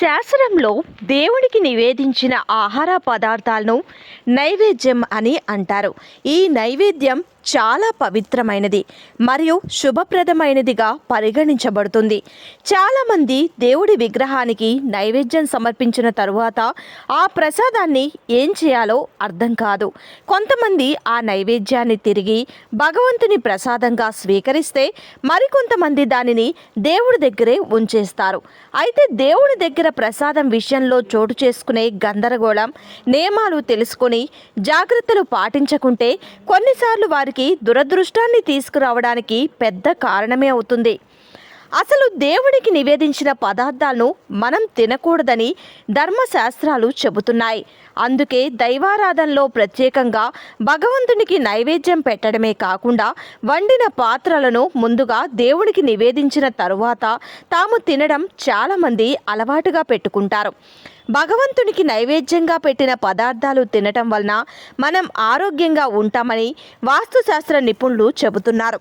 శాస్త్రంలో దేవుడికి నివేదించిన ఆహార పదార్థాలను నైవేద్యం అని అంటారు. ఈ నైవేద్యం చాలా పవిత్రమైనది మరియు శుభప్రదమైనదిగా పరిగణించబడుతుంది. చాలామంది దేవుడి విగ్రహానికి నైవేద్యం సమర్పించిన తరువాత ఆ ప్రసాదాన్ని ఏం చేయాలో అర్థం కాదు. కొంతమంది ఆ నైవేద్యాన్ని తిరిగి భగవంతుని ప్రసాదంగా స్వీకరిస్తే మరికొంతమంది దానిని దేవుడి దగ్గరే ఉంచేస్తారు. అయితే దేవుడి దగ్గర ప్రసాదం విషయంలో చోటు చేసుకునే గందరగోళం నియమాలు తెలుసుకొని జాగ్రత్తలు పాటించకుంటే కొన్నిసార్లు వారికి దురదృష్టాన్ని తీసుకురావడానికి పెద్ద కారణమే అవుతుంది. అసలు దేవుడికి నివేదించిన పదార్థాలను మనం తినకూడదని ధర్మశాస్త్రాలు చెబుతున్నాయి. అందుకే దైవారాధనలో ప్రత్యేకంగా భగవంతునికి నైవేద్యం పెట్టడమే కాకుండా వండిన పాత్రలను ముందుగా దేవుడికి నివేదించిన తరువాత తాము తినడం చాలామంది అలవాటుగా పెట్టుకుంటారు. భగవంతునికి నైవేద్యంగా పెట్టిన పదార్థాలు తినటం వలన మనం ఆరోగ్యంగా ఉంటామని వాస్తుశాస్త్ర నిపుణులు చెబుతున్నారు.